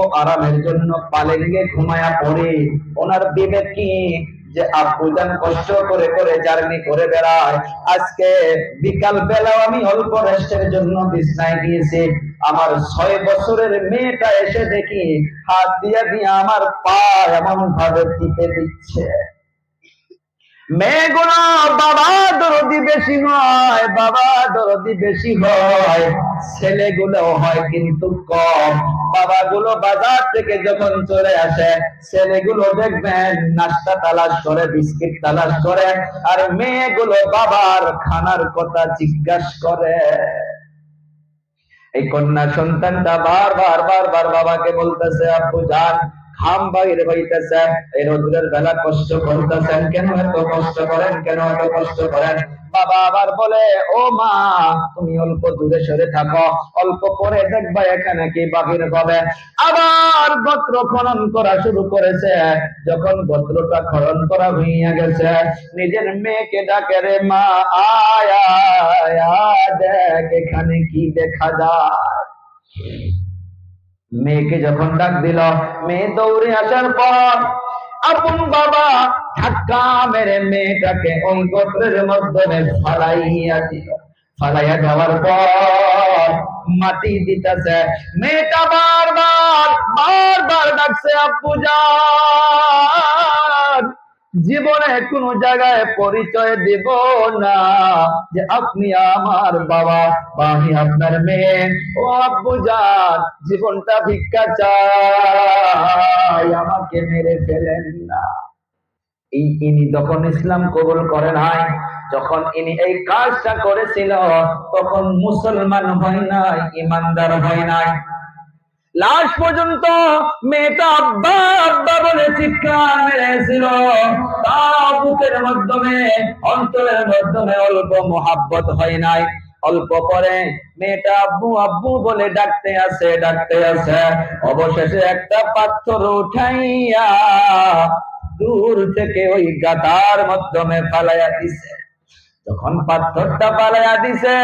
আরামের জন্য পালে পালেঙ্গে ঘুমায়া পড়ে। ওনার বিবেক কি? যে আব্বুজান কষ্ট করে করে জার্নি করে বেড়ায়। আজকে বিকাল বেলাও আমি অল্প রেস্টের জন্য বিছনায় গিয়েছি। আমার ছয় বছরের মেয়েটা এসে দেখি হাত দিয়ে দিয়ে আমার পা এমন ভাবে টিপে দিচ্ছে। বাবা দরদি বেশি বাবা দরদি বেশি হয়। ছেলেগুলো হয় কিন্তু কম। বাজার থেকে যখন চলে আসে, ছেলেগুলো দেখবেন নাস্তা তালাশ করে, বিস্কিট তালাশ করে, আর মেয়েগুলো বাবার খানার কথা জিজ্ঞাসা করে। এই কন্যা সন্তানটা বারবার বারবার বাবাকে বলতেছে আপু যান। খাম বাইরে হইতেছে এই রোদ্রের বেলা কষ্ট করতেছেন কেন? এত কষ্ট করেন কেন? এত কষ্ট করেন? বাবা আবার বলে ও মা তুমি অল্প দূরে সরে থাকো। অল্প পরে দেখবা এখানে কি বাহির হবে? আবার গোত্র খনন করা শুরু করেছে। যখন গোত্রটা খনন করা হইয়া গেছে নিজের মেয়েকে ডাকে রে মা আয়, দেখ এখানে কি দেখা যায়? মেয়েকে যখন ডাক দিল মেয়ে দৌড়ে আসার পর আপন বাবা ধাক্কা মেরে মেয়েটাকে ওই গোত্রের মাধ্যমে ফালাইয়া দিল ফালাইয়া যাওয়ার পর মাটি দিতেছে মেয়েটা বারবার বারবার ডাকছে আপু যান জীবনে কোন জায়গায় পরিচয় দিব না যে আপনি আমার বাবা বা আমি আপনার মেয়ে। ও আব্বু যান জীবনটা ভিক্ষা চাই, আমাকে মেরে ফেলেন না। এই ইনি যখন ইসলাম কবুল করে নাই, যখন ইনি এই কাজটা করেছিল, তখন মুসলমান হয় নাই, ইমানদার হয় নাই। লাশ পর্যন্ত মেয়েটা আব্বা আব্বা বলে চিৎকার মেরেছিল। তার বুকের মাধ্যমে, অন্তরের মাধ্যমে অল্প মোহাব্বত হয় নাই। অল্প পরে মেয়েটা আব্বু আব্বু বলে ডাকতে আছে ডাকতে আছে অবশেষে একটা পাথর উঠাইয়া দূর থেকে ওই গাদার মাধ্যমে ফালাইয়া দিছে। যখন পাথরটা পালাইয়া দিছে,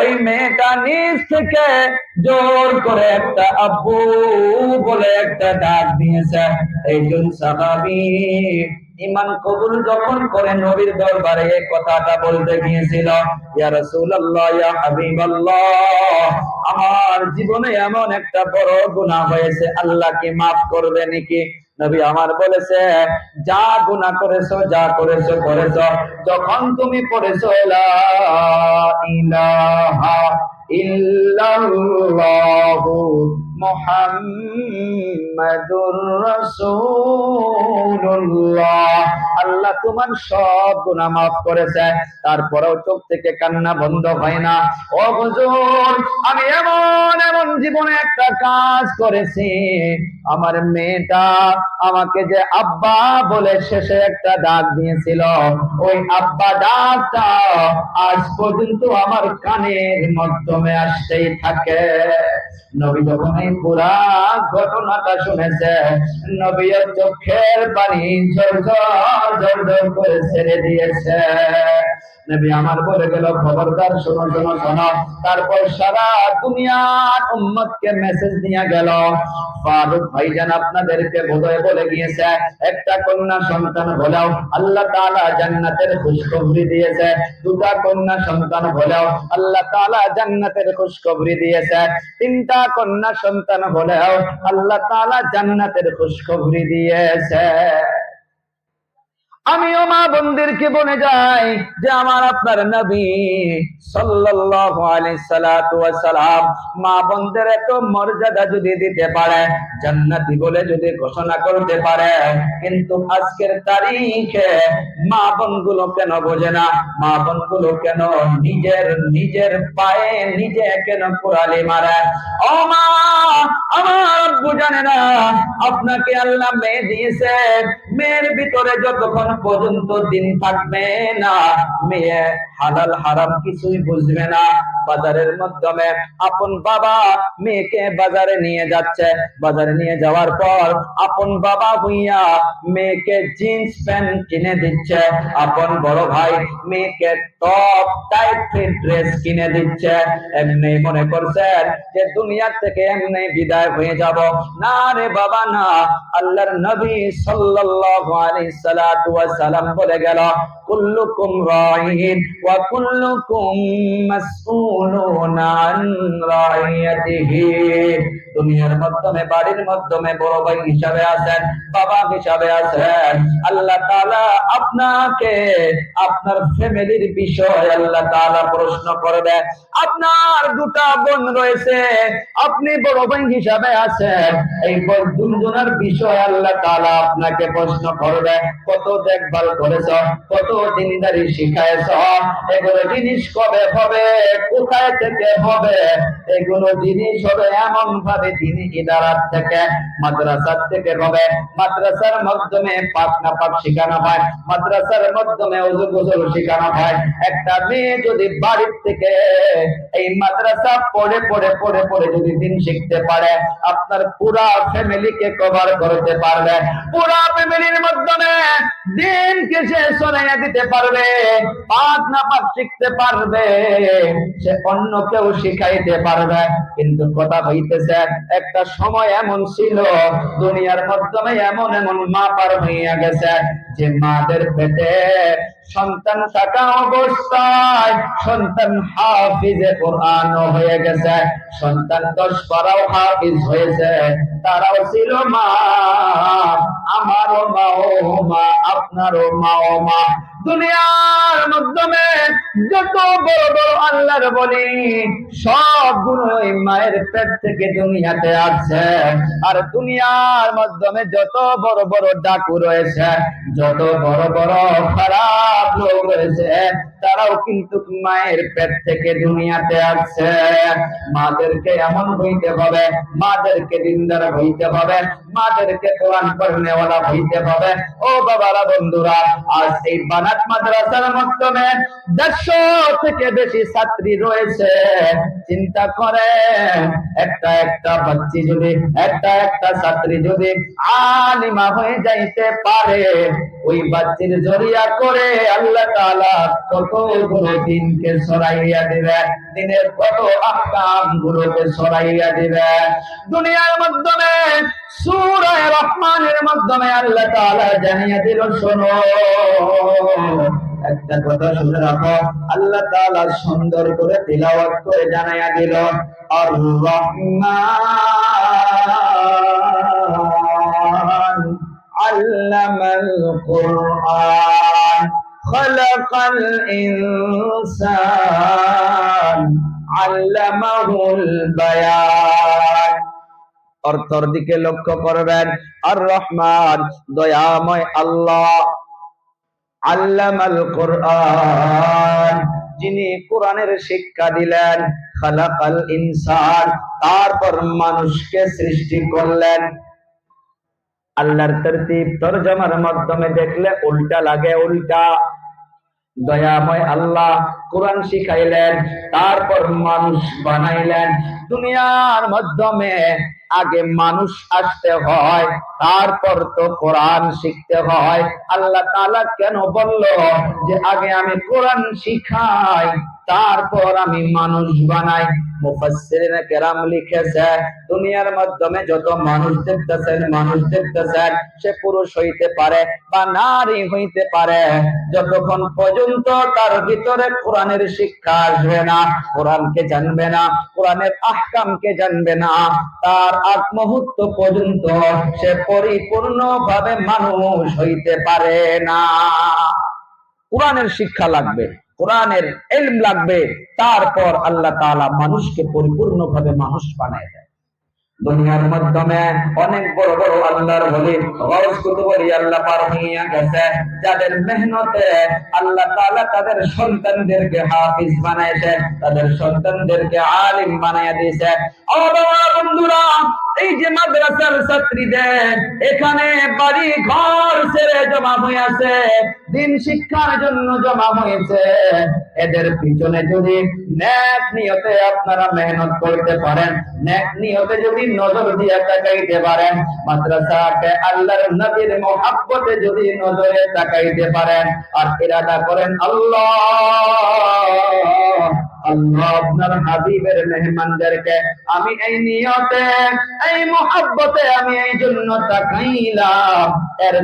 ওই মেয়েটা নিচ থেকে জোর করে একটা আব্বু বলে একটা ডাক দিয়েছে একজন ইমান কবুল যখন করে নবীর দরবারে এই কথাটা বলতে গিয়েছিল, ইয়া রাসূলুল্লাহ, ইয়া আমার জীবনে এমন একটা বড় গুনাহ হয়েছে, আল্লাহ কি মাফ করবে নাকি? নবী আমার বলেছে, যা গুনা করেছ, যা করেছ করেছ। যখন তুমি পড়েছো ইল্লাল্লাহু মুহাম্মাদুর রাসূলুল্লাহ। আল্লাহ তোমার সব গুনাহ মাফ করেছে। তারপরেও চোখ থেকে কান্না বন্ধ হয় না। ও হুজুর, আমি এমন এমন জীবনে একটা কাজ করেছি। আমার মেয়েটা আমাকে যে আব্বা বলে শেষে একটা ডাক দিয়েছিল। ওই আব্বা ডাকটা আজ পর্যন্ত আমার কানের মাধ্যমে আসতেই থাকে। নবী যখন এই পুরা ঘটনাটা শুনেছে, নবীর চোখের পানি ঝরঝর ঝরঝর করে ছেড়ে দিয়েছে। নবী আমার বলে গেল, খবরদার, শোনো শোনো শোনো। তারপর সারা দুনিয়ার উম্মতকে মেসেজ দিয়ে গেল। ফারুক ভাইজান আপনাদেরকে বোধহয় বলে গিয়েছে, একটা কন্যা সন্তান হলেও আল্লাহ তাআলা জান্নাতের খুশখবরি দিয়েছে। দুটা কন্যা সন্তান হলেও আল্লাহ জান্নাতের খুশখবরি দিয়েছে। তিনটা কন্যা সন্তান হলেও আল্লাহ তাআলা জান্নাতের খুশখবরি দিয়েছে। আমিও মা বোনদেরকে বলে যাই যে আমার আপনার নবী সাল্লাল্লাহু আলাইহি সাল্লাতু ওয়াস সালাম মা বোনদের এত মর্যাদা যদি দিতে পারে, জান্নাতি বলে যদি ঘোষণা করতে পারে, কিন্তু আজকের তারিখে মা বোনগুলো কেন বোঝে না? মা বোনগুলো কেন নিজের নিজের পায়ে নিজে কেন কুড়ালি মারে? ও মা, আমার আব্বু জানে না, আপনাকে আল্লাহ মেয়ে দিয়েছে, মেয়ের ভিতরে যতক্ষণ পর্যন্ত দিন থাকবে না। মেয়ে হালাল হারাম কিছুই বুঝবে না। বাজারের মাধ্যমে আপন বাবা মেয়েকে বাজারে নিয়ে যাচ্ছে। বাজারে নিয়ে যাওয়ার পর আপন বাবা হইয়া মেয়েকে জিন্স প্যান্ট কিনে দিচ্ছে। আপন বড় ভাই মেয়েকে টপ টাইট ড্রেস কিনে দিচ্ছে। এমনি মনে করছেন যে দুনিয়া থেকে এমনি বিদায় হয়ে যাব। না রে বাবা, না। আল্লাহর নবী সাল্লাল্লাহু আলাইহি সাল্লাতু ওয়া বলে গেল, কুল্লুকুম রাইন ওয়া কুল্লুকুম মাসউলুন আন রাইয়াতিহি দুনিয়ার মাধ্যমে, বাড়ির মাধ্যমে বড় ভাই হিসাবে আছেন, বাবা হিসাবে আছেন। আল্লাহ তাআলা আপনাকে, আপনার ফ্যামিলির বিষয় আল্লাহ তাআলা প্রশ্ন করবে আপনার দুটা বোন রয়েছে, আপনি বড় ভাই হিসাবে আছেন। এই দুজনের বিষয় আল্লাহ তাআলা আপনাকে প্রশ্ন করবে কত দেখভাল করেছ কত দিনদারি শিখাইছ এগুলো জিনিস কবে হবে? কোথায় থেকে হবে? এগুলো জিনিস হবে এমন ভাবে দিন ইদারাত থেকে, মাদ্রাসার থেকে হবে। মাদ্রাসার মাধ্যমে পাক না পাক শেখানো হয়, মাদ্রাসার মাধ্যমে ওযু গোসল শেখানো হয়। একটা মেয়ে যদি বাড়ির থেকে এই মাদ্রাসা পড়ে পড়ে পড়ে পড়ে যদি দিন শিখতে পারে, আপনার পুরা ফ্যামিলিকে কভার করতে পারবে। পুরা ফ্যামিলির মাধ্যমে দিনকে সে সরাইয়া দিতে পারবে না শিখতে পারবে, সে অন্য কেউ শিখাইতে পারবে। কিন্তু কথা হইতেছে, একটা সময় এমন ছিল, দুনিয়ার মাধ্যমে এমন এমন মা পার হইয়া গেছে, যে মাদের পেটে সন্তান থাকা অবস্থায় সন্তান হাফিজে কোরআন হয়ে গেছে। সন্তান দশ পারাও হাফিজ হয়েছে। তারাও ছিল মা, আমারও মা ও মা, আপনারও মা ও মা। দুনিয়ার মাধ্যমে যত বড় বড় আল্লাহর বলি সবগুলো মায়ের পেট থেকে দুনিয়াতে আসছে। আর দুনিয়ার মাধ্যমে যত বড় বড় ডাকু রয়েছে, যত বড় বড় খারাপ লোক রয়েছে, তারাও কিন্তু মায়ের পেট থেকে দুনিয়াতে আসছে। মাদেরকে এমন হইতে হবে, মাদেরকে দিনদার হইতে হবে, মাদেরকে কোরআন পড়নেওয়ালা হইতে হবে। ও বাবারা বন্ধুরা, আজ এই বানাত মাদ্রাসার মাধ্যমে দেড়শো থেকে বেশি ছাত্রী রয়েছে। চিন্তা করে একটা একটা বাচ্চি যদি, একটা একটা ছাত্রী যদি আলিমা হয়ে যাইতে পারে, ওই বাচ্চির জরিয়া করে আল্লাহ তাআলা কত দিনকে সরাইয়া দিবে দিনের কত আহকাম গুলোকে সরাইয়া দিবে। দুনিয়ার মাধ্যমে, সুরায় রহমানের মাধ্যমে আল্লাহ তালা জানিয়ে দিল, শোনো, একটা কথা শুনে রাখো। আল্লাহ তালা সুন্দর করে তেলাওয়াত করে জানাইয়া দিল, আর রহমান আল্লামাল কোরআন। خلق الإنسان علمه البيان অর্থর দিকে লক্ষ্য করবেন আর রহমান দয়াময় আল্লাহ আল্লামাল কোরআন যিনি কোরআনের শিক্ষা দিলেন খালাকাল ইনসান তারপর মানুষকে সৃষ্টি করলেন আল্লাহর তরতিব তরজমার মাধ্যমে দেখলে উল্টা লাগে উল্টা দয়াময় আল্লাহ কোরআন শিখাইলেন, তারপর মানুষ বানাইলেন। দুনিয়ার মাধ্যমে আগে মানুষ আসতে হয়, তারপর তো কোরআন শিখতে হয়। আল্লাহ তালা কেন বলল যে, আগে আমি কোরআন শিখাই তারপর আমি মানুষ বানাই। মুফাসসিরিনে কেরাম লিখেছে, দুনিয়ার মাধ্যমে যত মানুষ দেখতেছেন মানুষ দেখতেছেন, সে পুরুষ হইতে পারে বা নারী হইতে পারে। যতক্ষণ পর্যন্ত তার ভিতরে কোরআনের শিক্ষা আসবে না, কোরআনকে জানবে না, কোরআনের আহকামকে জানবে না, তার পর্যন্ত সে পরিপূর্ণ ভাবে মানুষ হইতে পারে না। কোরআনের শিক্ষা লাগবে। কোরআনের এলম লাগবে, তারপর আল্লাহ তাআলা মানুষকে পরিপূর্ণভাবে মানুষ বানায় দেয়। দুনিয়ার মাধ্যমে অনেক বড় বড় আল্লাহর বলি গৌস কুতুবরি আল্লাহ পার হইয়া গেছে, যাদের মেহনতে আল্লাহ তাআলা তাদের সন্তানদেরকে হাফিজ বানাইছে, তাদের সন্তানদেরকে আলিম বানাইয়া দিয়েছে। বন্ধুরা এই যে মাদ্রাসার ছাত্রীদের, এখানে বাড়ি ঘর ছেড়ে জমা হয়েছে দিন শিক্ষার জন্য জমা হয়েছে। এদের পিছনে যদি ন্যাক নিয়তে আপনারা মেহনত করতে পারেন, ন্যাক নিয়তে যদি নজর দিয়ে তাকাইতে পারেন, মাদ্রাসাকে আল্লাহর নবীর মোহাব্বতে যদি নজরে তাকাইতে পারেন, আর ইরাদা করেন আল্লাহ। আল্লাহ আপনার হাবিবের মেহমানদেরকে, আমি এই নিয়তে, এই মোহাব্বতে আমি এই জন্য তাকাইলাম। এর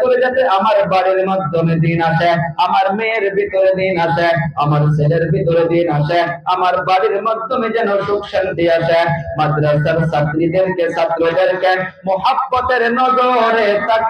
করে যাতে আমার বাড়ির মাধ্যমে দিন আসে, আমার মেয়ের ভিতরে দিন আসে, আমার ছেলের ভিতরে দিন আসে, আমার বাড়ির মাধ্যমে যেন সুখ শান্তি আসে। মাদ্রাসার ছাত্রীদেরকে, ছাত্রদেরকে মোহাব্বতের নজরে তাকাই